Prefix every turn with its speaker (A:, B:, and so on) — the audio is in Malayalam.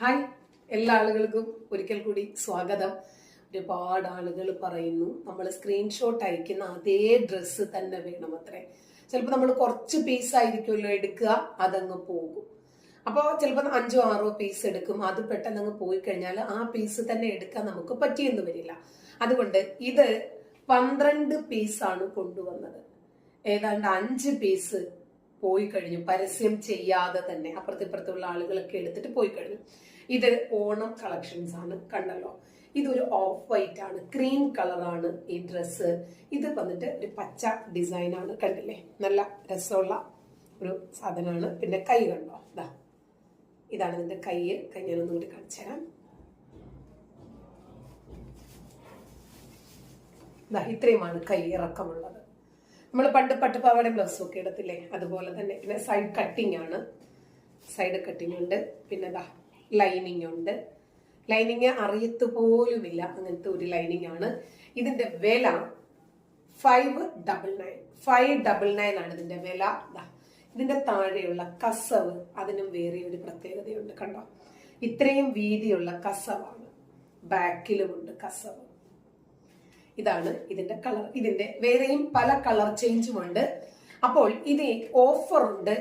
A: ഹായ് എല്ലാ ആളുകൾക്കും ഒരിക്കൽ കൂടി സ്വാഗതം. ഒരുപാട് ആളുകൾ പറയുന്നു നമ്മൾ സ്ക്രീൻഷോട്ട് അയക്കുന്ന അതേ ഡ്രസ്സ് തന്നെ വേണം അത്രേ. ചിലപ്പോൾ നമ്മൾ കുറച്ച് പീസ് ആയിരിക്കുമല്ലോ എടുക്കുക അതങ്ങ് പോകും. അപ്പോൾ ചിലപ്പോൾ അഞ്ചോ ആറോ പീസ് എടുക്കും അത് പെട്ടെന്ന് അങ്ങ് പോയി കഴിഞ്ഞാൽ ആ പീസ് തന്നെ എടുക്കാൻ നമുക്ക് പറ്റിയെന്ന് വരില്ല. അതുകൊണ്ട് ഇത് പന്ത്രണ്ട് പീസാണ് കൊണ്ടുവന്നത്. ഏതാണ്ട് അഞ്ച് പീസ് പോയി കഴിഞ്ഞു. പരസ്യം ചെയ്യാതെ തന്നെ അപ്പുറത്തിപ്പുറത്തുള്ള ആളുകളൊക്കെ എടുത്തിട്ട് പോയി കഴിഞ്ഞു. ഇത് ഓണം കളക്ഷൻസ് ആണ് കണ്ടല്ലോ. ഇതൊരു ഓഫ് വൈറ്റ് ആണ് ക്രീം കളറാണ് ഈ ഡ്രസ്സ് ഇത് വന്നിട്ട് ഒരു പച്ച ഡിസൈൻ ആണ് കണ്ടില്ലേ? നല്ല രസമുള്ള ഒരു സാധനമാണ്. പിന്നെ കൈ കണ്ടോ? ഇതാ ഇതാണ് ഇതിന്റെ കൈ. കൈ ഞാനൊന്നും കൂടി കാണിച്ചു തരാം. ഇത്രയുമാണ് കൈ ഇറക്കമുള്ളത്. നമ്മൾ പണ്ട് പട്ടുപാവാടയും ബ്ലൗസും ഒക്കെ ഇടത്തില്ലേ? അതുപോലെ തന്നെ. പിന്നെ സൈഡ് കട്ടിംഗ് ആണ്. സൈഡ് കട്ടിംഗ് ഉണ്ട്. പിന്നെ ദാ ലൈനിങ് ഉണ്ട്. ലൈനിങ് അറിയത്ത് പോലുമില്ല അങ്ങനത്തെ ഒരു ലൈനിങ് ആണ്. ഇതിന്റെ വില five double nine five double nine ആണ് ഇതിന്റെ വില. ഇതിന്റെ താഴെയുള്ള കസവ് അതിനും വേറെ ഒരു പ്രത്യേകതയുണ്ട്. കണ്ടോ? ഇത്രയും വീതിയുള്ള കസവാണ്. ബാക്കിലുമുണ്ട് കസവ്. ഇതാണ് ഇതിന്റെ കളർ ഇതിന്റെ വേറെയും പല കളർ ചേഞ്ചും ഉണ്ട്. അപ്പോൾ ഇത് ഓഫർ ഉണ്ട്.